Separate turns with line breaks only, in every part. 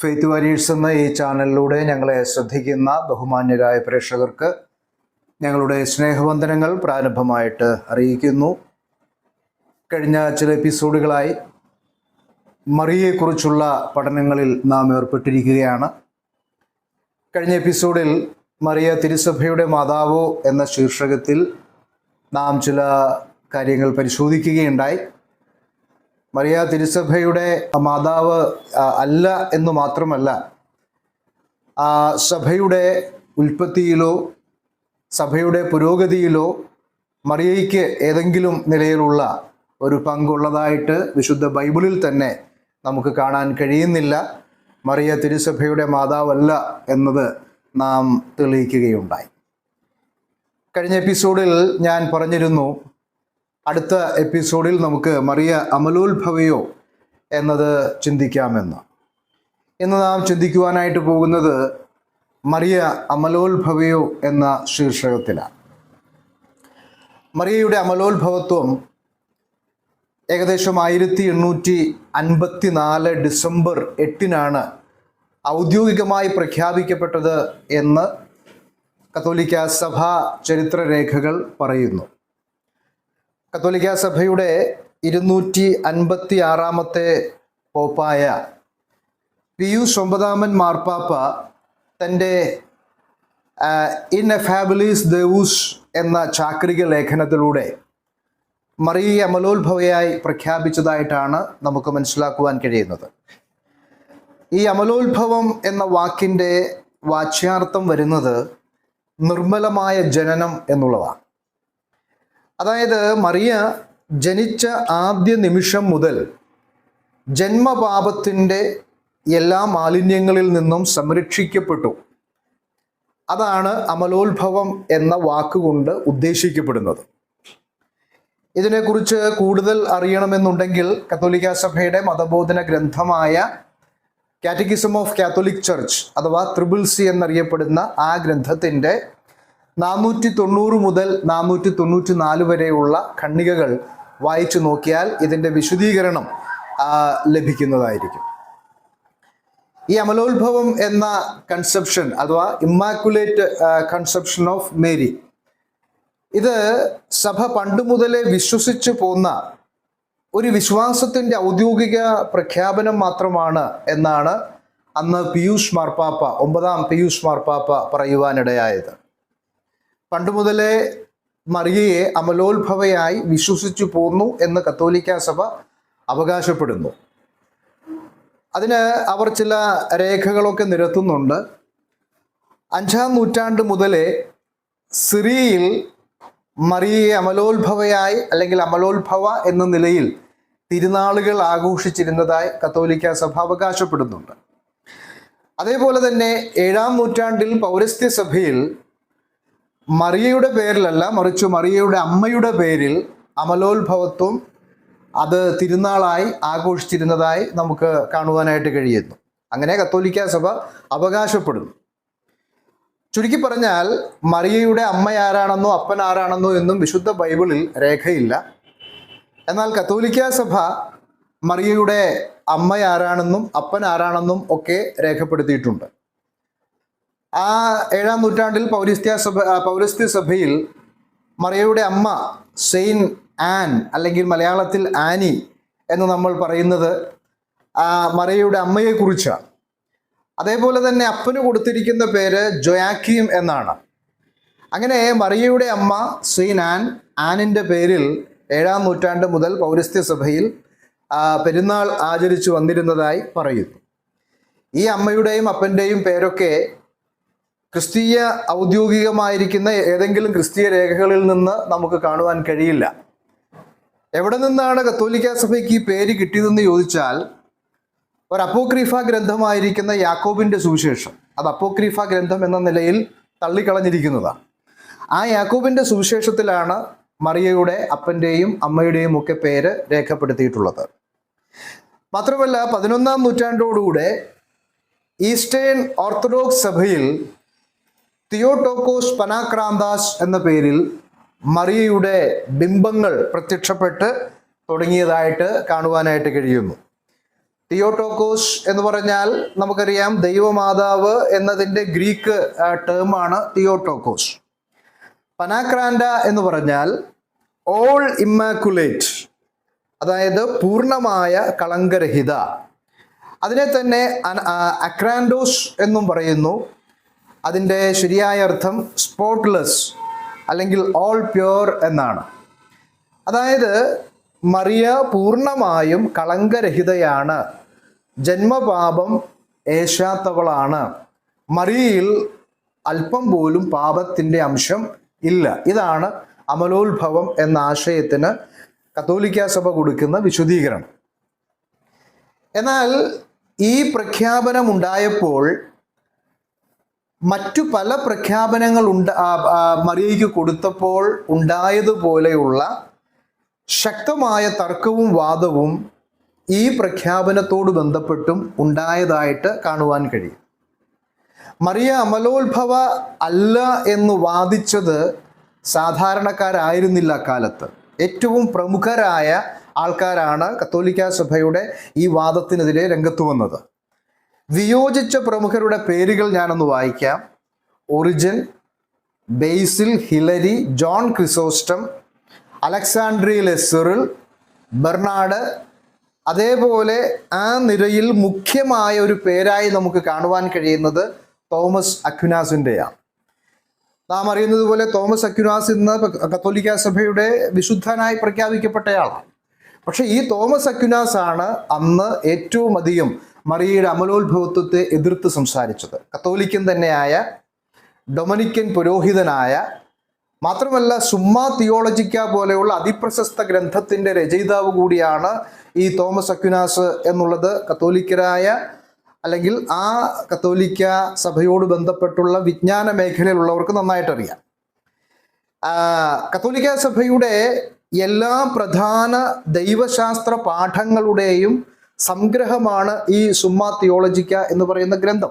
Faith warriors എന്ന ഈ ചാനലിലൂടെ ഞങ്ങളെ ശ്രദ്ധിക്കുന്ന ബഹുമാന്യരായ പ്രേക്ഷകർക്ക് ഞങ്ങളുടെ സ്നേഹവന്ദനങ്ങൾ പ്രാരംഭമായിട്ട് അറിയിക്കുന്നു. കഴിഞ്ഞ ചില എപ്പിസോഡുകളായി മറിയെക്കുറിച്ചുള്ള പഠനങ്ങളിൽ നാം ഏർപ്പെട്ടിരിക്കുകയാണ്. കഴിഞ്ഞ എപ്പിസോഡിൽ മറിയ തിരുസഭയുടെ മാതാവോ എന്ന ശീർഷകത്തിൽ നാം ചില കാര്യങ്ങൾ പരിശോധിക്കുകയുണ്ടായി. മറിയ തിരുസഭയുടെ മാതാവ് അല്ല എന്ന് മാത്രമല്ല ആ സഭയുടെ ഉൽപ്പത്തിയിലോ സഭയുടെ പുരോഗതിയിലോ മറിയയ്ക്ക് ഏതെങ്കിലും നിലയിലുള്ള ഒരു പങ്കുള്ളതായിട്ട് വിശുദ്ധ ബൈബിളിൽ തന്നെ നമുക്ക് കാണാൻ കഴിയുന്നില്ല. മറിയ തിരുസഭയുടെ മാതാവല്ല എന്നത് നാം തെളിയിക്കുകയുണ്ടായി. കഴിഞ്ഞ എപ്പിസോഡിൽ ഞാൻ പറഞ്ഞിരുന്നു അടുത്ത എപ്പിസോഡിൽ നമുക്ക് മറിയ അമലോത്ഭവയോ എന്നത് ചിന്തിക്കാമെന്ന്. ഇന്ന് നാം ചിന്തിക്കുവാനായിട്ട് പോകുന്നത് മറിയ അമലോത്ഭവയോ എന്ന ശീർഷകത്തിലാണ്. മറിയയുടെ അമലോത്ഭവത്വം ഏകദേശം ആയിരത്തി എണ്ണൂറ്റി അൻപത്തി നാല് ഡിസംബർ എട്ടിനാണ് ഔദ്യോഗികമായി പ്രഖ്യാപിക്കപ്പെട്ടത് എന്ന് കത്തോലിക്ക സഭാ ചരിത്രരേഖകൾ പറയുന്നു. കത്തോലിക്ക സഭയുടെ ഇരുന്നൂറ്റി അൻപത്തി ആറാമത്തെ പോപ്പായ പിയൂസ് ഒമ്പതാമൻ മാർപ്പാപ്പ തന്റെ ഇൻ എ ഫാബിലീസ് ദേവൂസ് എന്ന ചാക്രിക ലേഖനത്തിലൂടെ മറിയ അമലോത്ഭവയായി പ്രഖ്യാപിച്ചതായിട്ടാണ് നമുക്ക് മനസ്സിലാക്കുവാൻ കഴിയുന്നത്. ഈ അമലോത്ഭവം എന്ന വാക്കിന്റെ വാച്യാർത്ഥം വരുന്നത് നിർമ്മലമായ ജനനം എന്നുള്ളതാണ്. അതായത് മറിയ ജനിച്ച ആദ്യ നിമിഷം മുതൽ ജന്മപാപത്തിന്റെ എല്ലാ മാലിന്യങ്ങളിൽ നിന്നും സംരക്ഷിക്കപ്പെട്ടു. അതാണ് അമലോത്ഭവം എന്ന വാക്കുകൊണ്ട് ഉദ്ദേശിക്കപ്പെടുന്നത്. ഇതിനെക്കുറിച്ച് കൂടുതൽ അറിയണമെന്നുണ്ടെങ്കിൽ കത്തോലിക്ക സഭയുടെ മതബോധന ഗ്രന്ഥമായ കാറ്റഗിസം ഓഫ് കാത്തോലിക് ചർച്ച് അഥവാ ത്രിബിൾ സി എന്നറിയപ്പെടുന്ന ആ ഗ്രന്ഥത്തിന്റെ നാനൂറ്റി തൊണ്ണൂറ് മുതൽ നാനൂറ്റി തൊണ്ണൂറ്റി നാല് വരെയുള്ള ഖണ്ഡികകൾ വായിച്ചു നോക്കിയാൽ ഇതിന്റെ വിശദീകരണം ലഭിക്കുന്നതായിരിക്കും. ഈ അമലോത്ഭവം എന്ന കൺസെപ്ഷൻ അഥവാ ഇമ്മാക്കുലേറ്റ് കൺസെപ്ഷൻ ഓഫ് മേരി ഇത് സഭ പണ്ട് മുതലേ വിശ്വസിച്ചു പോന്ന ഒരു വിശ്വാസത്തിന്റെ ഔദ്യോഗിക പ്രഖ്യാപനം മാത്രമാണ് എന്നാണ് അന്ന് പീയൂഷ് മാർപ്പാപ്പ ഒമ്പതാം പീയൂഷ് മാർപ്പാപ്പ പറയുവാനിടയായത്. പണ്ട് മുതലേ മറിയയെ അമലോത്ഭവയായി വിശ്വസിച്ചു പോന്നു എന്ന് കത്തോലിക്ക സഭ അവകാശപ്പെടുന്നു. അതിന് അവർ ചില രേഖകളൊക്കെ നിരത്തുന്നുണ്ട്. അഞ്ചാം നൂറ്റാണ്ട് മുതലേ സിറിയയിൽ മറിയയെ അമലോത്ഭവയായി അല്ലെങ്കിൽ അമലോത്ഭവ എന്ന നിലയിൽ തിരുനാളുകൾ ആഘോഷിച്ചിരുന്നതായി കത്തോലിക്ക സഭ അവകാശപ്പെടുന്നുണ്ട്. അതേപോലെ തന്നെ ഏഴാം നൂറ്റാണ്ടിൽ പൗരസ്ത്യ സഭയിൽ മറിയയുടെ പേരിലല്ല മറിച്ച് മറിയയുടെ അമ്മയുടെ പേരിൽ അമലോത്ഭവത്വം അത് തിരുനാളായി ആഘോഷിച്ചിരുന്നതായി നമുക്ക് കാണുവാനായിട്ട് കഴിയുന്നു. അങ്ങനെ കത്തോലിക്ക സഭ അവകാശപ്പെടുന്നു. ചുരുക്കി പറഞ്ഞാൽ മറിയയുടെ അമ്മ ആരാണെന്നോ അപ്പൻ ആരാണെന്നോ എന്നും വിശുദ്ധ ബൈബിളിൽ രേഖയില്ല. എന്നാൽ കത്തോലിക്ക സഭ മറിയയുടെ അമ്മ ആരാണെന്നും അപ്പൻ ആരാണെന്നും ഒക്കെ രേഖപ്പെടുത്തിയിട്ടുണ്ട്. ആ ഏഴാം നൂറ്റാണ്ടിൽ പൗരസ്ത്യ സഭ പൗരസ്ത്യ സഭയിൽ മറിയയുടെ അമ്മ സെയിൻ ആൻ അല്ലെങ്കിൽ മലയാളത്തിൽ ആനി എന്ന് നമ്മൾ പറയുന്നത് മറിയയുടെ അമ്മയെക്കുറിച്ചാണ്. അതേപോലെ തന്നെ അപ്പന് കൊടുത്തിരിക്കുന്ന പേര് ജൊയാക്കീം എന്നാണ്. അങ്ങനെ മറിയയുടെ അമ്മ സെയിൻ ആൻ ആനിന്റെ പേരിൽ ഏഴാം നൂറ്റാണ്ട് മുതൽ പൗരസ്ത്യ സഭയിൽ പെരുന്നാൾ ആചരിച്ചു വന്നിരുന്നതായി പറയുന്നു. ഈ അമ്മയുടെയും അപ്പന്റെയും പേരൊക്കെ ക്രിസ്തീയ ഔദ്യോഗികമായിരിക്കുന്ന ഏതെങ്കിലും ക്രിസ്തീയ രേഖകളിൽ നിന്ന് നമുക്ക് കാണുവാൻ കഴിയില്ല. എവിടെ നിന്നാണ് കത്തോലിക്ക സഭയ്ക്ക് ഈ പേര് കിട്ടിയതെന്ന് ചോദിച്ചാൽ ഒരു അപ്പോക്രീഫ ഗ്രന്ഥമായിരിക്കുന്ന യാക്കോബിന്റെ സുവിശേഷം. അത് അപ്പോക്രീഫ ഗ്രന്ഥം എന്ന നിലയിൽ തള്ളിക്കളഞ്ഞിരിക്കുന്നതാണ്. ആ യാക്കോബിന്റെ സുവിശേഷത്തിലാണ് മറിയയുടെ അപ്പന്റെയും അമ്മയുടെയും ഒക്കെ പേര് രേഖപ്പെടുത്തിയിട്ടുള്ളത്. മാത്രമല്ല പതിനൊന്നാം നൂറ്റാണ്ടോടുകൂടെ ഈസ്റ്റേൺ ഓർത്തഡോക്സ് സഭയിൽ തിയോട്ടോക്കോസ് പനാക്രാന്താസ് എന്ന പേരിൽ മറിയയുടെ ബിംബങ്ങൾ പ്രത്യക്ഷപ്പെട്ട് തുടങ്ങിയതായിട്ട് കാണുവാനായിട്ട് കഴിയുന്നു. തിയോട്ടോക്കോസ് എന്ന് പറഞ്ഞാൽ നമുക്കറിയാം ദൈവമാതാവ് എന്നതിന്റെ ഗ്രീക്ക് ടേമാണ് തിയോട്ടോക്കോസ്. പനാക്രാൻഡ എന്ന് പറഞ്ഞാൽ ഓൾ ഇമ്മാക്കുലേറ്റ് അതായത് പൂർണമായ കളങ്കരഹിത. അതിനെ തന്നെ അക്രാൻഡോസ് എന്നും പറയുന്നു. അതിന്റെ ശരിയായ അർത്ഥം സ്പോട്ട്ലെസ് അല്ലെങ്കിൽ ഓൾ പ്യുവർ എന്നാണ്. അതായത് മറിയ പൂർണമായും കളങ്കരഹിതയാണ്. ജന്മപാപം ഏശാത്തവളാണ്. മറിയയിൽ അല്പം പോലും പാപത്തിന്റെ അംശം ഇല്ല. ഇതാണ് അമലോത്ഭവം എന്ന ആശയത്തിന് കത്തോലിക്ക സഭ കൊടുക്കുന്ന വിശദീകരണം എന്നാൽ ഈ പ്രഖ്യാപനം ഉണ്ടായപ്പോൾ മറ്റു പല പ്രഖ്യാപനങ്ങൾ ഉണ്ട് മറിയയ്ക്ക് കൊടുത്തപ്പോൾ ഉണ്ടായതുപോലെയുള്ള ശക്തമായ തർക്കവും വാദവും ഈ പ്രഖ്യാപനത്തോട് ബന്ധപ്പെട്ടും ഉണ്ടായതായിട്ട് കാണുവാൻ കഴിയും. മറിയ അമലോത്ഭവ അല്ല എന്ന് വാദിച്ചത് സാധാരണക്കാരായിരുന്നില്ല കാലത്ത് ഏറ്റവും പ്രമുഖരായ ആൾക്കാരാണ് കത്തോലിക്ക സഭയുടെ ഈ വാദത്തിനെതിരെ രംഗത്ത് വന്നത്. വിയോജിച്ച പ്രമുഖരുടെ പേരുകൾ ഞാനൊന്ന് വായിക്കാം. Origen Basil Hilary John Chrysostom അലക്സാണ്ട്രിയയിലെ ലെസറിൽ ബെർണാഡ്. അതേപോലെ ആ നിരയിൽ മുഖ്യമായ ഒരു പേരായി നമുക്ക് കാണുവാൻ കഴിയുന്നത് തോമസ് അക്വിനാസിന്റെയാണ് നാം അറിയുന്നത് പോലെ തോമസ് അക്വിനാസ് ഇന്ന് കത്തോലിക്ക സഭയുടെ വിശുദ്ധനായി പ്രഖ്യാപിക്കപ്പെട്ടയാളാണ്. പക്ഷേ ഈ തോമസ് അക്യുനാസ് ആണ് അന്ന് ഏറ്റവും അധികം മറിയയുടെ അമലോത്ഭവത്വത്തെ എതിർത്ത് സംസാരിച്ചത്. കത്തോലിക്കൻ തന്നെയായ ഡൊമനിക്കൻ പുരോഹിതനായ മാത്രമല്ല സുമ്മാ തിയോളജിക്ക പോലെയുള്ള അതിപ്രശസ്ത ഗ്രന്ഥത്തിന്റെ രചയിതാവ് കൂടിയാണ് ഈ തോമസ് അക്യുനാസ് എന്നുള്ളത്. കത്തോലിക്കരായ അല്ലെങ്കിൽ ആ കത്തോലിക്ക സഭയോട് ബന്ധപ്പെട്ടുള്ള വിജ്ഞാന മേഖലയിലുള്ളവർക്ക് നന്നായിട്ടറിയാം. കത്തോലിക്ക സഭയുടെ എല്ലാ പ്രധാന ദൈവശാസ്ത്ര പാഠങ്ങളുടെയും സംഗ്രഹമാണ് ഈ സുമ്മാ തിയോളജിക്ക എന്ന് പറയുന്ന ഗ്രന്ഥം.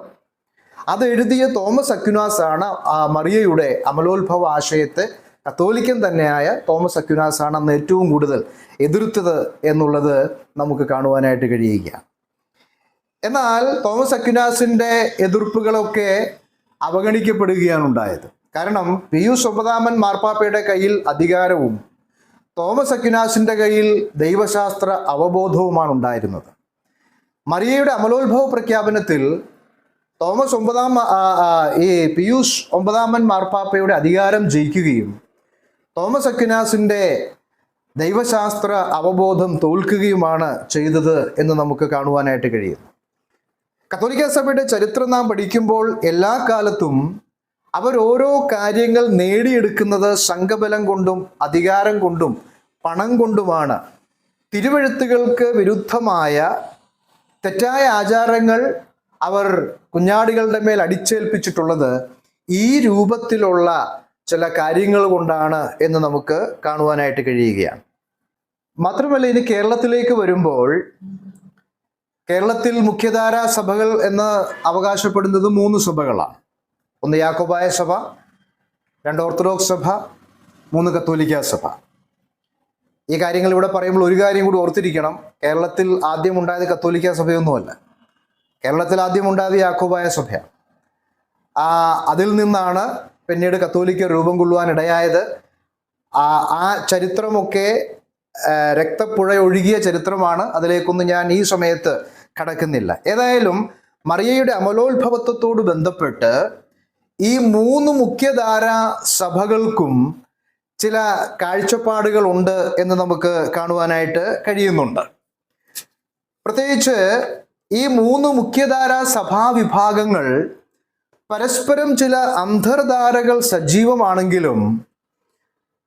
അത് എഴുതിയ തോമസ് അക്യുനാസ് ആണ് മറിയയുടെ അമലോത്ഭവ ആശയത്തെ കത്തോലിക്കൻ തന്നെയായ തോമസ് അക്യുനാസ് ആണ് അന്ന് ഏറ്റവും കൂടുതൽ എതിർത്തത് എന്നുള്ളത് നമുക്ക് കാണുവാനായിട്ട് കഴിയുക. എന്നാൽ തോമസ് അക്യുനാസിന്റെ എതിർപ്പുകളൊക്കെ അവഗണിക്കപ്പെടുകയാണ് ഉണ്ടായത്. കാരണം പി യു സുബദാമൻ മാർപ്പാപ്പയുടെ കയ്യിൽ അധികാരവും തോമസ് അക്യുനാസിന്റെ കയ്യിൽ ദൈവശാസ്ത്ര അവബോധവുമാണ് ഉണ്ടായിരുന്നത്. മറിയയുടെ അമലോത്ഭവ പ്രഖ്യാപനത്തിൽ തോമസ് ഒമ്പതാം ഈ പിയൂസ് ഒമ്പതാമൻ മാർപ്പാപ്പയുടെ അധികാരം ജയിക്കുകയും തോമസ് അക്യുനാസിന്റെ ദൈവശാസ്ത്ര അവബോധം തോൽക്കുകയുമാണ് ചെയ്തത് എന്ന് നമുക്ക് കാണുവാനായിട്ട് കഴിയും കത്തോലിക്ക സഭയുടെ ചരിത്രം നാം പഠിക്കുമ്പോൾ എല്ലാ കാലത്തും അവർ ഓരോ കാര്യങ്ങൾ നേടിയെടുക്കുന്നത് സംഘബലം കൊണ്ടും അധികാരം കൊണ്ടും പണം കൊണ്ടുമാണ്. തിരുവഴുത്തുകൾക്ക് വിരുദ്ധമായ തെറ്റായ ആചാരങ്ങൾ അവർ കുഞ്ഞാടികളുടെ മേൽ അടിച്ചേൽപ്പിച്ചിട്ടുള്ളത് ഈ രൂപത്തിലുള്ള ചില കാര്യങ്ങൾ കൊണ്ടാണ് എന്ന് നമുക്ക് കാണുവാനായിട്ട് കഴിയുകയാണ്. മാത്രമല്ല ഇനി കേരളത്തിലേക്ക് വരുമ്പോൾ കേരളത്തിൽ മുഖ്യധാരാ സഭകൾ എന്ന് അവകാശപ്പെടുന്നത് മൂന്ന് സഭകളാണ്. ഒന്ന് യാക്കോബായ സഭ രണ്ട് ഓർത്തഡോക്സ് സഭ മൂന്ന് കത്തോലിക്ക സഭ. ഈ കാര്യങ്ങൾ ഇവിടെ പറയുമ്പോൾ ഒരു കാര്യം കൂടി ഓർത്തിരിക്കണം. കേരളത്തിൽ ആദ്യം ഉണ്ടായത് കത്തോലിക്ക സഭയൊന്നുമല്ല. കേരളത്തിൽ ആദ്യം ഉണ്ടായത് യാക്കോബായ സഭയാണ്. ആ അതിൽ നിന്നാണ് പിന്നീട് കത്തോലിക്ക രൂപം കൊള്ളുവാൻ ഇടയായത്. ആ ആ ചരിത്രമൊക്കെ രക്തപ്പുഴ ഒഴുകിയ ചരിത്രമാണ്. അതിലേക്കൊന്നും ഞാൻ ഈ സമയത്ത് കടക്കുന്നില്ല. ഏതായാലും മറിയയുടെ അമലോത്ഭവത്വത്തോട് ബന്ധപ്പെട്ട് ഈ മൂന്ന് മുഖ്യധാര സഭകൾക്കും ചില കാഴ്ചപ്പാടുകൾ ഉണ്ട് എന്ന് നമുക്ക് കാണുവാനായിട്ട് കഴിയുന്നുണ്ട്. പ്രത്യേകിച്ച് ഈ മൂന്ന് മുഖ്യധാര സഭാ വിഭാഗങ്ങൾ പരസ്പരം ചില അന്തർധാരകൾ സജീവമാണെങ്കിലും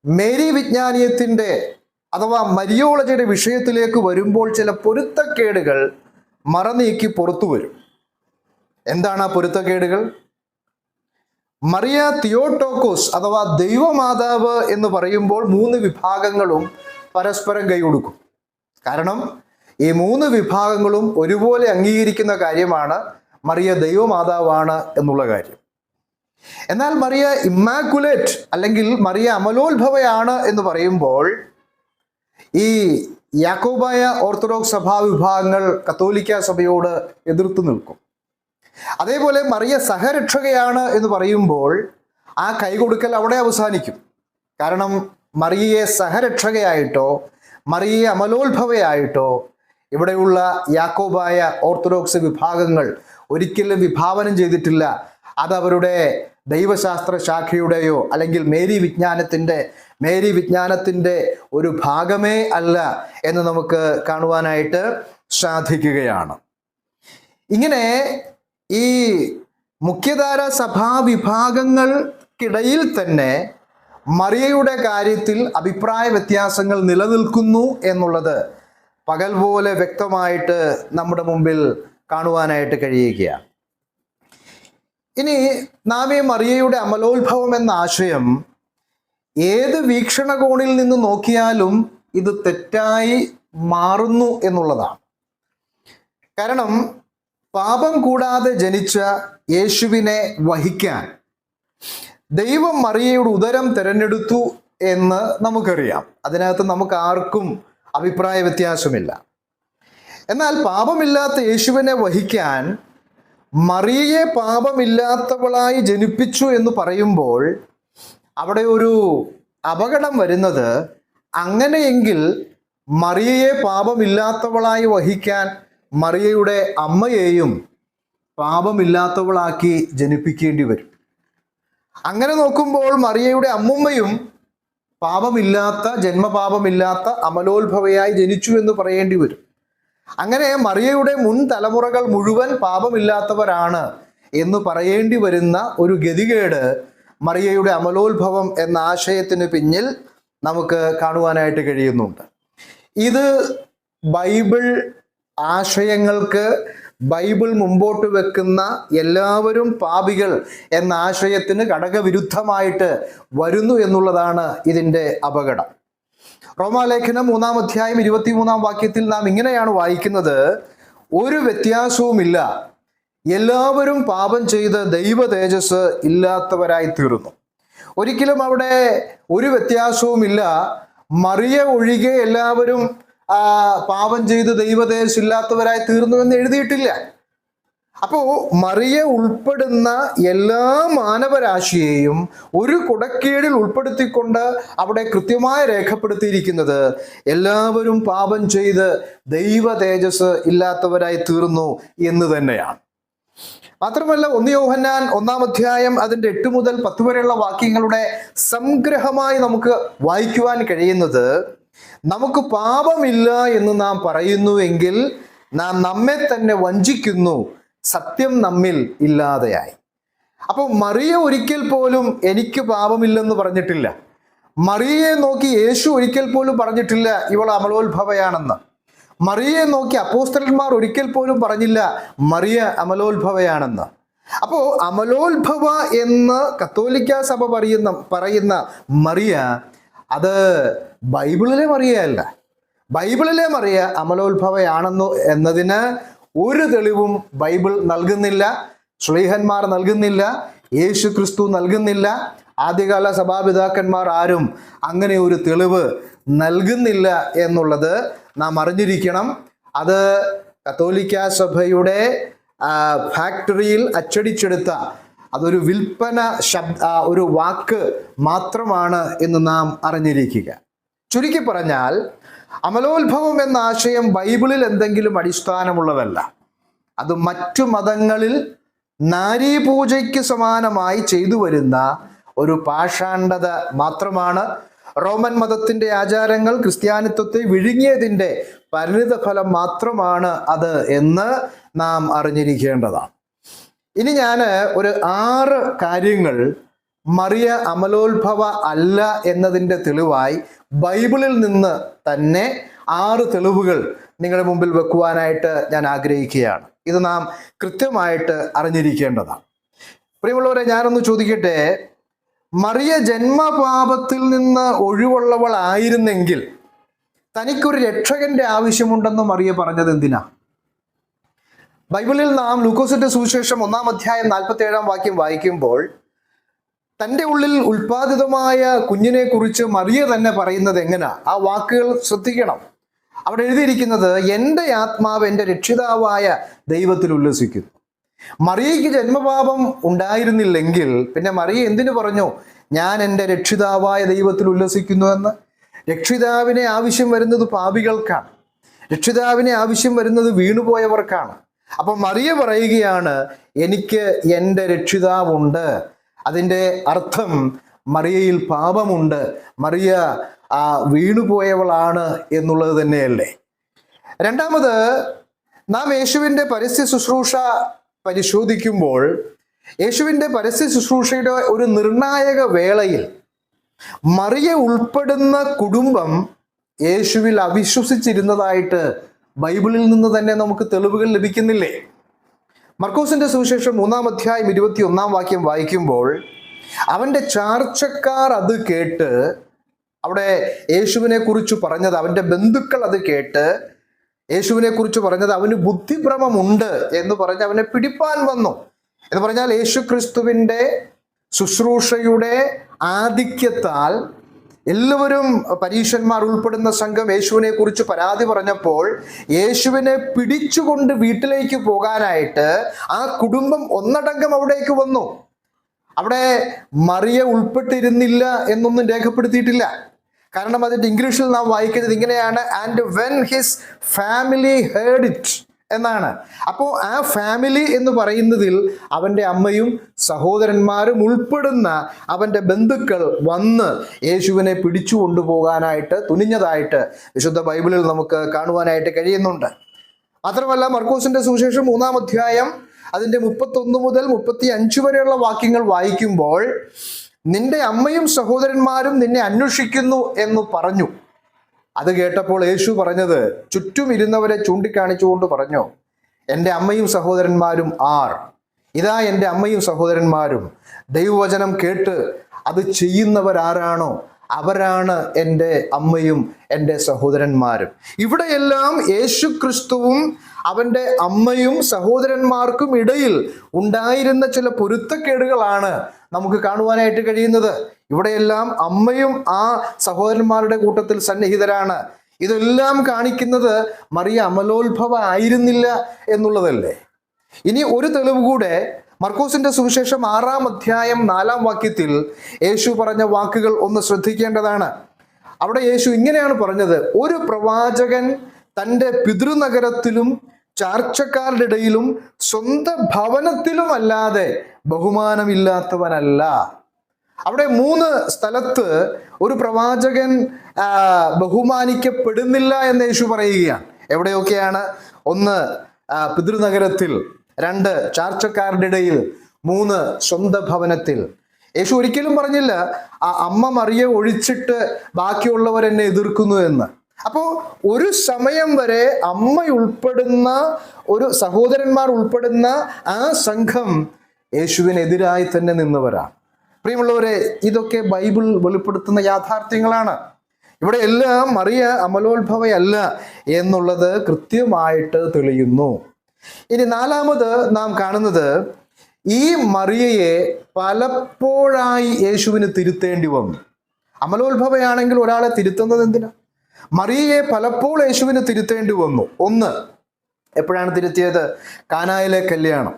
മേരി വിജ്ഞാനീയത്തിന്റെ അഥവാ മരിയോളജിയുടെ വിഷയത്തിലേക്ക് വരുമ്പോൾ ചില പൊരുത്തക്കേടുകൾ മറനീക്കി പുറത്തു വരും. എന്താണ് ആ പൊരുത്തക്കേടുകൾ? മറിയ തിയോട്ടോക്കോസ് അഥവാ ദൈവമാതാവ് എന്ന് പറയുമ്പോൾ മൂന്ന് വിഭാഗങ്ങളും പരസ്പരം കൈകൊടുക്കും കാരണം ഈ മൂന്ന് വിഭാഗങ്ങളും ഒരുപോലെ അംഗീകരിക്കുന്ന കാര്യമാണ് മറിയ ദൈവമാതാവാണ് എന്നുള്ള കാര്യം. എന്നാൽ മറിയ ഇമ്മാക്കുലേറ്റ് അല്ലെങ്കിൽ മറിയ അമലോത്ഭവയാണ് എന്ന് പറയുമ്പോൾ ഈ യാക്കോബായ ഓർത്തഡോക്സ് സഭാ വിഭാഗങ്ങൾ കത്തോലിക്ക സഭയോട് എതിർത്ത് നിൽക്കും. അതേപോലെ മറിയ സഹരക്ഷകയാണ് എന്ന് പറയുമ്പോൾ ആ കൈകൊടുക്കൽ അവിടെ അവസാനിക്കും. കാരണം മറിയയെ സഹരക്ഷകയായിട്ടോ മറിയയെ അമലോത്ഭവയായിട്ടോ ഇവിടെയുള്ള യാക്കോബായ ഓർത്തഡോക്സ് വിഭാഗങ്ങൾ ഒരിക്കലും വിഭാവനം ചെയ്തിട്ടില്ല. അത് അവരുടെ ദൈവശാസ്ത്ര ശാഖയുടെയോ അല്ലെങ്കിൽ മേരി വിജ്ഞാനത്തിന്റെ മേരി വിജ്ഞാനത്തിന്റെ ഒരു ഭാഗമേ അല്ല എന്ന് നമുക്ക് കാണുവാനായിട്ട് സാധിക്കുകയാണ്. ഇങ്ങനെ ഈ മുഖ്യധാര സഭാ വിഭാഗങ്ങൾക്കിടയിൽ തന്നെ മറിയയുടെ കാര്യത്തിൽ അഭിപ്രായ വ്യത്യാസങ്ങൾ നിലനിൽക്കുന്നു എന്നുള്ളത് പകൽ പോലെ വ്യക്തമായിട്ട് നമ്മുടെ മുമ്പിൽ കാണുവാനായിട്ട് കഴിയുകയാണ് ഇനി നാം ഈ മറിയയുടെ അമലോത്ഭവം എന്ന ആശയം ഏത് വീക്ഷണകോണിൽ നിന്ന് നോക്കിയാലും ഇത് തെറ്റായി മാറുന്നു എന്നുള്ളതാണ്. കാരണം പാപം കൂടാതെ ജനിച്ച യേശുവിനെ വഹിക്കാൻ ദൈവം മറിയയുടെ ഉദരം തിരഞ്ഞെടുത്തു എന്ന് നമുക്കറിയാം. അതിനകത്ത് നമുക്ക് ആർക്കും അഭിപ്രായ വ്യത്യാസമില്ല. എന്നാൽ പാപമില്ലാത്ത യേശുവിനെ വഹിക്കാൻ മറിയയെ പാപമില്ലാത്തവളായി ജനിപ്പിച്ചു എന്ന് പറയുമ്പോൾ അവിടെ ഒരു അപകടം വരുന്നത് അങ്ങനെയെങ്കിൽ മറിയയെ പാപമില്ലാത്തവളായി വഹിക്കാൻ മറിയയുടെ അമ്മയെയും പാപമില്ലാത്തവളാക്കി ജനിപ്പിക്കേണ്ടി വരും. അങ്ങനെ നോക്കുമ്പോൾ മറിയയുടെ അമ്മുമ്മയും പാപമില്ലാത്ത ജന്മപാപമില്ലാത്ത അമലോത്ഭവയായി ജനിച്ചു എന്ന് പറയേണ്ടി വരും. അങ്ങനെ മറിയയുടെ മുൻ തലമുറകൾ മുഴുവൻ പാപമില്ലാത്തവരാണ് എന്ന് പറയേണ്ടി വരുന്ന ഒരു ഗതികേട് മറിയയുടെ അമലോത്ഭവം എന്ന ആശയത്തിന് പിന്നിൽ നമുക്ക് കാണുവാനായിട്ട് കഴിയുന്നുണ്ട്. ഇത് ബൈബിൾ ആശയങ്ങൾക്ക് ബൈബിൾ മുമ്പോട്ട് വെക്കുന്ന എല്ലാവരും പാപികൾ എന്ന ആശയത്തിന് ഘടകവിരുദ്ധമായിട്ട് വരുന്നു എന്നുള്ളതാണ് ഇതിന്റെ അപകടം. റോമാലേഖനം മൂന്നാം അധ്യായം ഇരുപത്തി മൂന്നാം വാക്യത്തിൽ നാം ഇങ്ങനെയാണ് വായിക്കുന്നത്. ഒരു വ്യത്യാസവുമില്ല. എല്ലാവരും പാപം ചെയ്ത് ദൈവ തേജസ് ഇല്ലാത്തവരായി തീർന്നു. ഒരിക്കലും അവിടെ ഒരു വ്യത്യാസവുമില്ല. മറിയ ഒഴികെ എല്ലാവരും പാപം ചെയ്ത് തീർന്നു എന്ന് എഴുതിയിട്ടില്ല. അപ്പോ മറിയ ഉൾപ്പെടുന്ന എല്ലാ മാനവരാശിയെയും ഒരു കുടക്കീഴിൽ ഉൾപ്പെടുത്തിക്കൊണ്ട് അവിടെ കൃത്യമായി രേഖപ്പെടുത്തിയിരിക്കുന്നത് എല്ലാവരും പാപം ചെയ്ത് ദൈവ തേജസ് ഇല്ലാത്തവരായി തീർന്നു എന്ന് തന്നെയാണ്. മാത്രമല്ല ഒന്ന് യോഹന്നാൻ ഒന്നാം അധ്യായം അതിന്റെ എട്ട് മുതൽ പത്ത് വരെയുള്ള വാക്യങ്ങളുടെ സംഗ്രഹമായി നമുക്ക് വായിക്കുവാൻ കഴിയുന്നത് നമുക്ക് പാപമില്ല എന്ന് നാം പറയുന്നുവെങ്കിൽ നാം നമ്മെ തന്നെ വഞ്ചിക്കുന്നു. സത്യം നമ്മിൽ ഇല്ലാതെയായി. അപ്പോൾ മറിയ ഒരിക്കൽ പോലും എനിക്ക് പാപമില്ലെന്ന് പറഞ്ഞിട്ടില്ല. മറിയയെ നോക്കി യേശു ഒരിക്കൽ പോലും പറഞ്ഞിട്ടില്ല ഇവൾ അമലോത്ഭവയാണെന്ന്. മറിയയെ നോക്കി അപ്പോസ്തലന്മാർ ഒരിക്കൽ പോലും പറഞ്ഞില്ല മറിയ അമലോത്ഭവയാണെന്ന്. അപ്പോൾ അമലോത്ഭവ എന്ന് കത്തോലിക്ക സഭ പറയുന്ന പറയുന്ന മറിയ അത് ബൈബിളിലെ മറിയല്ല ബൈബിളിലെ മറിയ അമലോത്ഭവയാണെന്നു എന്നതിന് ഒരു തെളിവും ബൈബിൾ നൽകുന്നില്ല ശ്ലീഹന്മാർ നൽകുന്നില്ല യേശു ക്രിസ്തു നൽകുന്നില്ല ആദ്യകാല സഭാപിതാക്കന്മാർ ആരും അങ്ങനെ ഒരു തെളിവ് നൽകുന്നില്ല എന്നുള്ളത് നാം അറിഞ്ഞിരിക്കണം. അത് കത്തോലിക്ക സഭയുടെ ഫാക്ടറിയിൽ അച്ചടിച്ചെടുത്ത അതൊരു വിൽപ്പന ശബ്ദ ഒരു വാക്ക് മാത്രമാണ് എന്ന് നാം അറിഞ്ഞിരിക്കുക. ചുരുക്കി പറഞ്ഞാൽ അമലോത്ഭവം എന്ന ആശയം ബൈബിളിൽ എന്തെങ്കിലും അടിസ്ഥാനമുള്ളതല്ല. അത് മറ്റു മതങ്ങളിൽ നാരീപൂജയ്ക്ക് സമാനമായി ചെയ്തു വരുന്ന ഒരു പാഷാണ്ഡത മാത്രമാണ്. റോമൻ മതത്തിന്റെ ആചാരങ്ങൾ ക്രിസ്ത്യാനിത്വത്തെ വിഴുങ്ങിയതിന്റെ പരിണിത ഫലം മാത്രമാണ് അത് എന്ന് നാം അറിഞ്ഞിരിക്കേണ്ടതാണ്. ഇനി ഞാൻ ഒരു ആറ് കാര്യങ്ങൾ മറിയ അമലോത്ഭവ അല്ല എന്നതിന്റെ തെളിവായി ബൈബിളിൽ നിന്ന് തന്നെ ആറ് തെളിവുകൾ നിങ്ങളുടെ മുമ്പിൽ വെക്കുവാനായിട്ട് ഞാൻ ആഗ്രഹിക്കുകയാണ്. ഇത് നാം കൃത്യമായിട്ട് അറിഞ്ഞിരിക്കേണ്ടതാണ്. പ്രിയമുള്ളവരെ ഞാനൊന്ന് ചോദിക്കട്ടെ? മറിയ ജന്മപാപത്തിൽ നിന്ന് ഒഴിവുള്ളവളായിരുന്നെങ്കിൽ തനിക്കൊരു രക്ഷകന്റെ ആവശ്യമുണ്ടെന്ന് മറിയ പറഞ്ഞത് എന്തിനാ? ബൈബിളിൽ നാം ലൂക്കോസിന്റെ സുവിശേഷം ഒന്നാം അധ്യായം നാൽപ്പത്തി ഏഴാം വാക്യം വായിക്കുമ്പോൾ തന്റെ ഉള്ളിൽ ഉൽപാദിതമായ കുഞ്ഞിനെ കുറിച്ച് മറിയ തന്നെ പറയുന്നത് എങ്ങനെ? ആ വാക്കുകൾ ശ്രദ്ധിക്കണം. അവിടെ എഴുതിയിരിക്കുന്നത് എന്റെ ആത്മാവ് എന്റെ രക്ഷിതാവായ ദൈവത്തിൽ ഉല്ലസിക്കുന്നു. മറിയയ്ക്ക് ജന്മപാപം ഉണ്ടായിരുന്നില്ലെങ്കിൽ പിന്നെ മറിയ എന്തിനു പറഞ്ഞു? ഞാൻ എന്റെ രക്ഷിതാവായ ദൈവത്തിൽ ഉല്ലസിക്കുന്നു എന്ന്. രക്ഷിതാവിനെ ആവശ്യം വരുന്നത് പാപികൾക്കാണ്. രക്ഷിതാവിനെ ആവശ്യം വരുന്നത് വീണുപോയവർക്കാണ്. അപ്പൊ മറിയ പറയുകയാണ് എനിക്ക് എന്റെ രക്ഷിതാവുണ്ട്. അതിന്റെ അർത്ഥം മറിയയിൽ പാപമുണ്ട്. മറിയ ആ വീണുപോയവളാണ് എന്നുള്ളത് തന്നെയല്ലേ? രണ്ടാമത് നാം യേശുവിന്റെ പരസ്യ ശുശ്രൂഷ പരിശോധിക്കുമ്പോൾ യേശുവിന്റെ പരസ്യ ശുശ്രൂഷയുടെ ഒരു നിർണായക വേളയിൽ മറിയ ഉൾപ്പെടുന്ന കുടുംബം യേശുവിൽ അവിശ്വസിച്ചിരുന്നതായിട്ട് ബൈബിളിൽ നിന്ന് തന്നെ നമുക്ക് തെളിവുകൾ ലഭിക്കുന്നില്ലേ? മർക്കോസിന്റെ സുവിശേഷം മൂന്നാം അധ്യായം ഇരുപത്തി ഒന്നാം വാക്യം വായിക്കുമ്പോൾ അവന്റെ ചാർച്ചക്കാർ അത് കേട്ട് അവിടെ യേശുവിനെ കുറിച്ച് പറഞ്ഞത് അവന്റെ ബന്ധുക്കൾ അത് കേട്ട് യേശുവിനെ കുറിച്ച് പറഞ്ഞത് അവന് ബുദ്ധിഭ്രമമുണ്ട് എന്ന് പറഞ്ഞ് അവനെ പിടിപ്പാൻ വന്നു. എന്ന് പറഞ്ഞാൽ യേശു ക്രിസ്തുവിന്റെ ശുശ്രൂഷയുടെ ആധിക്യത്താൽ എല്ലാവരും പരീക്ഷന്മാർ ഉൾപ്പെടുന്ന സംഘം യേശുവിനെ കുറിച്ച് പരാതി പറഞ്ഞപ്പോൾ യേശുവിനെ പിടിച്ചുകൊണ്ട് വീട്ടിലേക്ക് പോകാനായിട്ട് ആ കുടുംബം ഒന്നടങ്കം അവിടേക്ക് വന്നു. അവിടെ മറിയ ഉൾപ്പെട്ടിരുന്നില്ല എന്നൊന്നും രേഖപ്പെടുത്തിയിട്ടില്ല. കാരണം അതിന്റെ ഇംഗ്ലീഷിൽ നാം വായിക്കുന്നത് ഇങ്ങനെയാണ് and when his family heard it എന്നാണ്. അപ്പോൾ ആ ഫാമിലി എന്ന് പറയുന്നതിൽ അവന്റെ അമ്മയും സഹോദരന്മാരും ഉൾപ്പെടുന്ന അവന്റെ ബന്ധുക്കൾ വന്ന് യേശുവിനെ പിടിച്ചു കൊണ്ടുപോകാനായിട്ട് തുനിഞ്ഞതായിട്ട് വിശുദ്ധ ബൈബിളിൽ നമുക്ക് കാണുവാനായിട്ട് കഴിയുന്നുണ്ട്. മാത്രമല്ല മർക്കോസിന്റെ സുവിശേഷം മൂന്നാം അധ്യായം അതിന്റെ മുപ്പത്തൊന്ന് മുതൽ മുപ്പത്തി അഞ്ച് വരെയുള്ള വാക്യങ്ങൾ വായിക്കുമ്പോൾ നിന്റെ അമ്മയും സഹോദരന്മാരും നിന്നെ അന്വേഷിക്കുന്നു എന്ന് പറഞ്ഞു. അത് കേട്ടപ്പോൾ യേശു പറഞ്ഞത് ചുറ്റും ഇരുന്നവരെ ചൂണ്ടിക്കാണിച്ചുകൊണ്ട് പറഞ്ഞു എന്റെ അമ്മയും സഹോദരന്മാരും ആർ. ഇതാ എന്റെ അമ്മയും സഹോദരന്മാരും. ദൈവവചനം കേട്ട് അത് ചെയ്യുന്നവരാരാണോ? അവരാണ് എന്റെ അമ്മയും എന്റെ സഹോദരന്മാരും. ഇവിടെയെല്ലാം യേശു ക്രിസ്തുവും അവന്റെ അമ്മയും സഹോദരന്മാർക്കും ഇടയിൽ ഉണ്ടായിരുന്ന ചില പൊരുത്തക്കേടുകളാണ് നമുക്ക് കാണുവാനായിട്ട് കഴിയുന്നത്. ഇവിടെയെല്ലാം അമ്മയും ആ സഹോദരന്മാരുടെ കൂട്ടത്തിൽ സന്നിഹിതരാണ്. ഇതെല്ലാം കാണിക്കുന്നത് മറിയ അമലോത്ഭവ ആയിരുന്നില്ല എന്നുള്ളതല്ലേ? ഇനി ഒരു തെളിവ് കൂടെ മർക്കോസിന്റെ സുവിശേഷം ആറാം അധ്യായം നാലാം വാക്യത്തിൽ യേശു പറഞ്ഞ വാക്കുകൾ ഒന്ന് ശ്രദ്ധിക്കേണ്ടതാണ്. അവിടെ യേശു ഇങ്ങനെയാണ് പറഞ്ഞത് ഒരു പ്രവാചകൻ തന്റെ പിതൃനഗരത്തിലും ചാർച്ചക്കാരുടെ ഇടയിലും സ്വന്തം ഭവനത്തിലും അല്ലാതെ ബഹുമാനമില്ലാത്തവനല്ല. അവിടെ മൂന്ന് സ്ഥലത്ത് ഒരു പ്രവാചകൻ ബഹുമാനിക്കപ്പെടുന്നില്ല എന്ന് യേശു പറയുകയാണ്. എവിടെയൊക്കെയാണ്? ഒന്ന് പിതൃനഗരത്തിൽ രണ്ട് ചാർച്ചക്കാരുടെ ഇടയിൽ മൂന്ന് സ്വന്ത ഭവനത്തിൽ. യേശു ഒരിക്കലും പറഞ്ഞില്ല ആ അമ്മ മറിയെ ഒഴിച്ചിട്ട് ബാക്കിയുള്ളവരെന്നെ എതിർക്കുന്നു എന്ന്. അപ്പോൾ ഒരു സമയം വരെ അമ്മ ഉൾപ്പെടുന്ന ഒരു സഹോദരന്മാർ ഉൾപ്പെടുന്ന ആ സംഘം യേശുവിനെതിരായി തന്നെ നിന്നവരാണ്. പ്രിയമുള്ളവരെ ഇതൊക്കെ ബൈബിൾ വെളിപ്പെടുത്തുന്ന യാഥാർത്ഥ്യങ്ങളാണ്. ഇവിടെ എല്ലാം മറിയ അമലോത്ഭവയല്ല എന്നുള്ളത് കൃത്യമായിട്ട് തെളിയുന്നു. ഇനി നാലാമത് നാം കാണുന്നത് ഈ മറിയയെ പലപ്പോഴായി യേശുവിന് തിരുത്തേണ്ടി വന്നു. അമലോത്ഭവയാണെങ്കിൽ ഒരാളെ തിരുത്തുന്നത് എന്തിനാ? മറിയയെ പലപ്പോൾ യേശുവിന് തിരുത്തേണ്ടി വന്നു. ഒന്ന് എപ്പോഴാണ് തിരുത്തിയത്? കാനായിലെ കല്യാണം.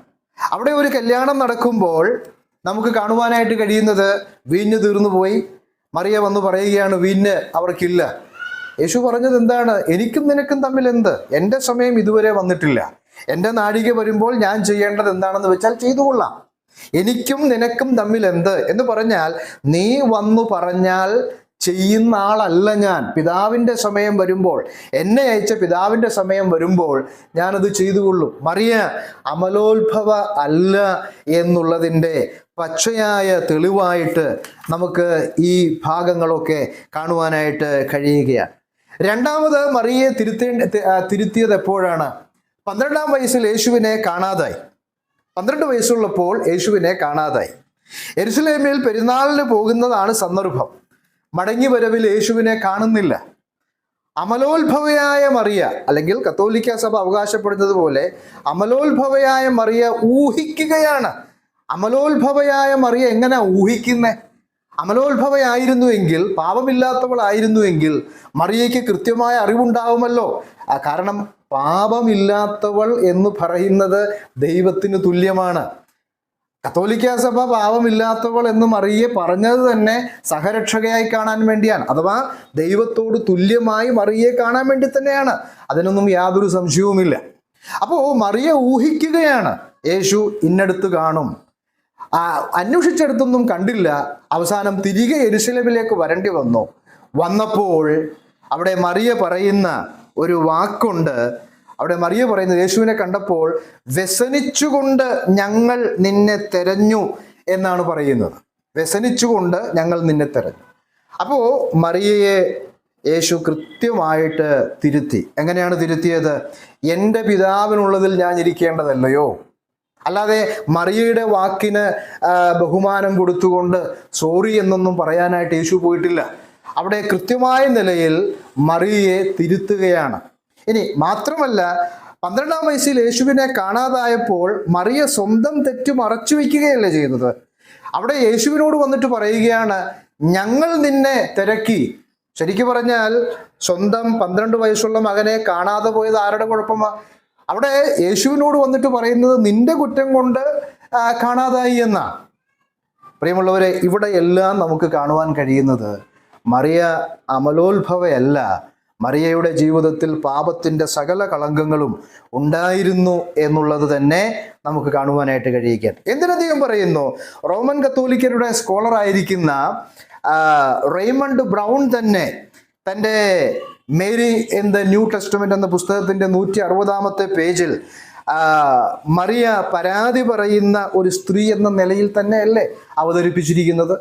അവിടെ ഒരു കല്യാണം നടക്കുമ്പോൾ നമുക്ക് കാണുവാനായിട്ട് കഴിയുന്നത് വീഞ്ഞ് തീർന്നു പോയി. മറിയ വന്ന് പറയുകയാണ് വീഞ്ഞ് അവർക്കില്ല. യേശു പറഞ്ഞത് എന്താണ്? എനിക്കും നിനക്കും തമ്മിൽ എന്ത്? എന്റെ സമയം ഇതുവരെ വന്നിട്ടില്ല. എന്റെ നാഴിക വരുമ്പോൾ ഞാൻ ചെയ്യേണ്ടത് എന്താണെന്ന് വെച്ചാൽ ചെയ്തു കൊള്ളാം. എനിക്കും നിനക്കും തമ്മിൽ എന്ത്? എന്ന് പറഞ്ഞാൽ നീ വന്നു പറഞ്ഞാൽ ചെയ്യുന്ന ആളല്ല ഞാൻ. പിതാവിന്റെ സമയം വരുമ്പോൾ എന്നെ അയച്ച പിതാവിന്റെ സമയം വരുമ്പോൾ ഞാനത് ചെയ്തുകൊള്ളും. മറിയ അമലോത്ഭവ അല്ല എന്നുള്ളതിന്റെ പച്ചയായ തെളിവായിട്ട് നമുക്ക് ഈ ഭാഗങ്ങളൊക്കെ കാണുവാനായിട്ട് കഴിയുകയാണ്. രണ്ടാമത് മറിയെ തിരുത്തേണ്ട തിരുത്തിയത് എപ്പോഴാണ്? പന്ത്രണ്ടാം വയസ്സിൽ യേശുവിനെ കാണാതായി. പന്ത്രണ്ട് വയസ്സുള്ളപ്പോൾ യേശുവിനെ കാണാതായി. എരുസലേമിൽ പെരുന്നാളിന് പോകുന്നതാണ് സന്ദർഭം. മടങ്ങി വരവിൽ യേശുവിനെ കാണുന്നില്ല. അമലോത്ഭവയായ മറിയ അല്ലെങ്കിൽ കത്തോലിക്ക സഭ അവകാശപ്പെടുന്നത് പോലെ അമലോത്ഭവയായ മറിയ ഊഹിക്കുകയാണ്. അമലോത്ഭവയായ മറിയ എങ്ങനെ ഊഹിക്കുന്നേ? അമലോത്ഭവയായിരുന്നുവെങ്കിൽ പാപമില്ലാത്തവളായിരുന്നുവെങ്കിൽ മറിയയ്ക്ക് കൃത്യമായ അറിവുണ്ടാവുമല്ലോ. കാരണം പാപമില്ലാത്തവൾ എന്ന് പറയുന്നത് ദൈവത്തിന് തുല്യമാണ്. കത്തോലിക്ക സഭ പാപമില്ലാത്തവൾ എന്നും അറിയെ പറഞ്ഞത് തന്നെ സഹരക്ഷകയായി കാണാൻ വേണ്ടിയാണ്. അഥവാ ദൈവത്തോട് തുല്യമായി മറിയെ കാണാൻ വേണ്ടി തന്നെയാണ്. അതിനൊന്നും യാതൊരു സംശയവുമില്ല. അപ്പോൾ മറിയ ഊഹിക്കുകയാണ് യേശു ഇന്നടുത്ത് കാണും. അന്വേഷിച്ചിടത്തൊന്നും കണ്ടില്ല. അവസാനം തിരികെ എരുസലമിലേക്ക് വരേണ്ടി വന്നു. വന്നപ്പോൾ അവിടെ മറിയ പറയുന്ന ഒരു വാക്കുണ്ട് അവിടെ മറിയ പറയുന്നത് യേശുവിനെ കണ്ടപ്പോൾ വ്യസനിച്ചുകൊണ്ട് ഞങ്ങൾ നിന്നെ തെരഞ്ഞു എന്നാണ് പറയുന്നത്. വ്യസനിച്ചുകൊണ്ട് ഞങ്ങൾ നിന്നെ തെരഞ്ഞു. അപ്പോൾ മറിയയെ യേശു കൃത്യമായിട്ട് തിരുത്തി. എങ്ങനെയാണ് തിരുത്തിയത്? എന്റെ പിതാവിനുള്ളതിൽ ഞാൻ ഇരിക്കേണ്ടതല്ലയോ? അല്ലാതെ മറിയയുടെ വാക്കിന് ബഹുമാനം കൊടുത്തുകൊണ്ട് സോറി എന്നൊന്നും പറയാനായിട്ട് യേശു പോയിട്ടില്ല. അവിടെ കൃത്യമായ നിലയിൽ മറിയയെ തിരുത്തുകയാണ്. ഇനി മാത്രമല്ല പന്ത്രണ്ടാം വയസ്സിൽ യേശുവിനെ കാണാതായപ്പോൾ മറിയ സ്വന്തം തെറ്റ് മറച്ചു വയ്ക്കുകയല്ലേ ചെയ്യുന്നത്? അവിടെ യേശുവിനോട് വന്നിട്ട് പറയുകയാണ് ഞങ്ങൾ നിന്നെ തിരക്കി. ശരിക്കു പറഞ്ഞാൽ സ്വന്തം പന്ത്രണ്ട് വയസ്സുള്ള മകനെ കാണാതെ പോയത് ആരുടെ കുഴപ്പമാ? അവിടെ യേശുവിനോട് വന്നിട്ട് പറയുന്നത് നിന്റെ കുറ്റം കൊണ്ട് കാണാതായി എന്നാ. പ്രിയമുള്ളവരെ ഇവിടെ എല്ലാം നമുക്ക് കാണുവാൻ കഴിയുന്നത് മറിയ അമലോത്ഭവയല്ല. മറിയയുടെ ജീവിതത്തിൽ പാപത്തിന്റെ സകല കളങ്കങ്ങളും ഉണ്ടായിരുന്നു എന്നുള്ളത് തന്നെ നമുക്ക് കാണുവാനായിട്ട് കഴിയിക്കാൻ എന്തിനധികം പറയുന്നു? റോമൻ കത്തോലിക്കരുടെ സ്കോളർ ആയിരിക്കുന്ന റെയ്മണ്ട് ബ്രൗൺ തന്നെ തന്റെ Mary in the new testament എന്ന പുസ്തകത്തിന്റെ നൂറ്റി അറുപതാമത്തെ പേജിൽ മറിയ പരാതി പറയുന്ന ഒരു സ്ത്രീ എന്ന നിലയിൽ തന്നെയല്ലേ അവതരിപ്പിച്ചിരിക്കുന്നത്?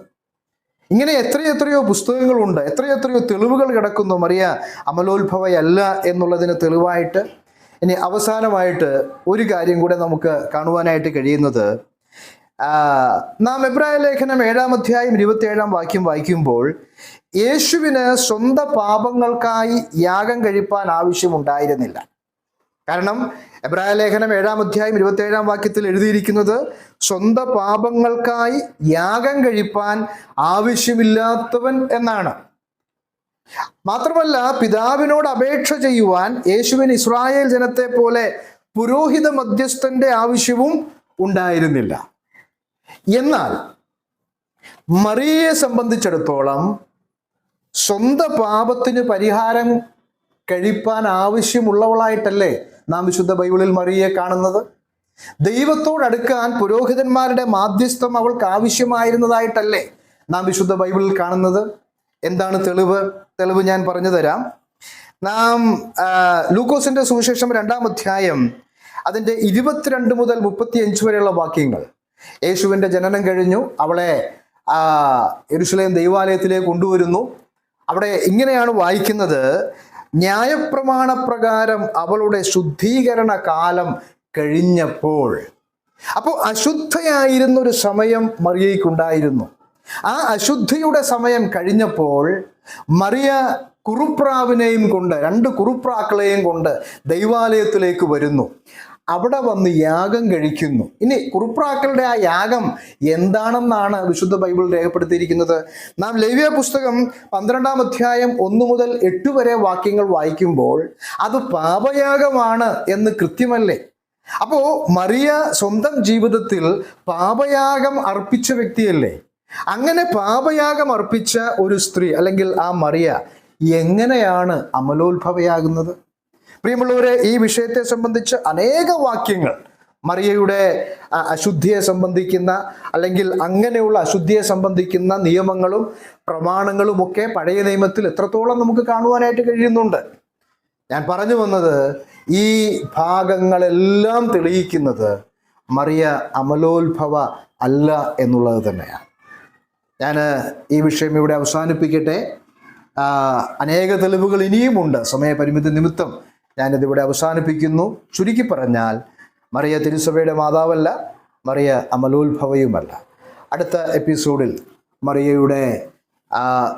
ഇങ്ങനെ എത്രയെത്രയോ പുസ്തകങ്ങളുണ്ട്. എത്രയെത്രയോ തെളിവുകൾ കിടക്കുന്നു. മറിയ അമലോത്ഭവയല്ല എന്നുള്ളതിന് തെളിവായിട്ട് ഇനി അവസാനമായിട്ട് ഒരു കാര്യം കൂടെ നമുക്ക് കാണുവാനായിട്ട് കഴിയുന്നത്. നാം എബ്രായ ലേഖനം ഏഴാം അധ്യായം ഇരുപത്തിയേഴാം വാക്യം വായിക്കുമ്പോൾ യേശുവിന് സ്വന്തം പാപങ്ങൾക്കായി യാഗം കഴിപ്പാൻ ആവശ്യമുണ്ടായിരുന്നില്ല. കാരണം എബ്രായ ലേഖനം ഏഴാം അധ്യായം ഇരുപത്തേഴാം വാക്യത്തിൽ എഴുതിയിരിക്കുന്നത് സ്വന്ത പാപങ്ങൾക്കായി യാഗം കഴിപ്പാൻ ആവശ്യമില്ലാത്തവൻ എന്നാണ്. മാത്രമല്ല പിതാവിനോട് അപേക്ഷ ചെയ്യുവാൻ യേശുവിന് ഇസ്രായേൽ ജനത്തെ പോലെ പുരോഹിത മധ്യസ്ഥന്റെ ആവശ്യവും ഉണ്ടായിരുന്നില്ല. എന്നാൽ മറിയയെ സംബന്ധിച്ചിടത്തോളം സ്വന്ത പാപത്തിന് പരിഹാരം കഴിപ്പാൻ ആവശ്യമുള്ളവളായിട്ടല്ലേ നാം വിശുദ്ധ ബൈബിളിൽ മറിയെ കാണുന്നത്. ദൈവത്തോടടുക്കാൻ പുരോഹിതന്മാരുടെ മാധ്യസ്ഥം അവൾക്ക് ആവശ്യമായിരുന്നതായിട്ടല്ലേ നാം വിശുദ്ധ ബൈബിളിൽ കാണുന്നത്? എന്താണ് തെളിവ്? തെളിവ് ഞാൻ പറഞ്ഞു തരാം. നാം ലൂക്കോസിന്റെ സുവിശേഷം രണ്ടാം അധ്യായം അതിന്റെ ഇരുപത്തിരണ്ട് മുതൽ മുപ്പത്തിയഞ്ച് വരെയുള്ള വാക്യങ്ങൾ. യേശുവിന്റെ ജനനം കഴിഞ്ഞു. അവളെ യെരൂശലേം ദൈവാലയത്തിലേക്ക് കൊണ്ടുവരുന്നു. അവിടെ ഇങ്ങനെയാണ് വായിക്കുന്നത്. ന്യായപ്രമാണ പ്രകാരം അവളുടെ ശുദ്ധീകരണ കാലം കഴിഞ്ഞപ്പോൾ. അപ്പോൾ അശുദ്ധയായിരുന്ന ഒരു സമയം മറിയയ്ക്കുണ്ടായിരുന്നു. ആ അശുദ്ധിയുടെ സമയം കഴിഞ്ഞപ്പോൾ മറിയ കുറുപ്രാവിനെയും കൊണ്ട് രണ്ട് കുറുപ്രാക്കളെയും കൊണ്ട് ദൈവാലയത്തിലേക്ക് വരുന്നു. അവിടെ വന്ന് യാഗം കഴിക്കുന്നു. ഇനി കുറുപ്രാക്കളുടെ ആ യാഗം എന്താണെന്നാണ് വിശുദ്ധ ബൈബിൾ രേഖപ്പെടുത്തിയിരിക്കുന്നത്? നാം ലവ്യ പുസ്തകം പന്ത്രണ്ടാം അധ്യായം ഒന്നു മുതൽ എട്ട് വരെ വാക്യങ്ങൾ വായിക്കുമ്പോൾ അത് പാപയാഗമാണ് എന്ന് കൃത്യമല്ലേ? അപ്പോ മറിയ സ്വന്തം ജീവിതത്തിൽ പാപയാഗം അർപ്പിച്ച വ്യക്തിയല്ലേ? അങ്ങനെ പാപയാഗം അർപ്പിച്ച ഒരു സ്ത്രീ അല്ലെങ്കിൽ ആ മറിയ എങ്ങനെയാണ് അമലോത്ഭവയാകുന്നത്? പ്രിയമുള്ളവരെ ഈ വിഷയത്തെ സംബന്ധിച്ച് അനേക വാക്യങ്ങൾ മറിയയുടെ അശുദ്ധിയെ സംബന്ധിക്കുന്ന അല്ലെങ്കിൽ അങ്ങനെയുള്ള അശുദ്ധിയെ സംബന്ധിക്കുന്ന നിയമങ്ങളും പ്രമാണങ്ങളും ഒക്കെ പഴയ നിയമത്തിൽ എത്രത്തോളം നമുക്ക് കാണുവാനായിട്ട് കഴിയുന്നുണ്ട്. ഞാൻ പറഞ്ഞു വന്നത് ഈ ഭാഗങ്ങളെല്ലാം തെളിയിക്കുന്നത് മറിയ അമലോത്ഭവ അല്ല എന്നുള്ളത് തന്നെയാണ്. ഞാൻ ഈ വിഷയം ഇവിടെ അവസാനിപ്പിക്കട്ടെ. അനേക തെളിവുകൾ ഇനിയുമുണ്ട്. സമയപരിമിതി നിമിത്തം ഞാനിതിവിടെ അവസാനിപ്പിക്കുന്നു. ചുരുക്കി പറഞ്ഞാൽ മറിയ തിരുസഭയുടെ മാതാവല്ല മറിയ അമലോത്ഭവയുമല്ല. അടുത്ത എപ്പിസോഡിൽ മറിയയുടെ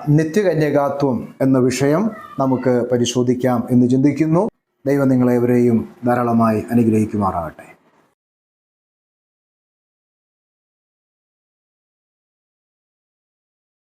നിത്യകന്യകാത്വം എന്ന വിഷയം നമുക്ക് പരിശോധിക്കാം എന്ന് ചിന്തിക്കുന്നു. ദൈവം നിങ്ങളെവരെയും ധാരാളമായി അനുഗ്രഹിക്കുമാറാകട്ടെ.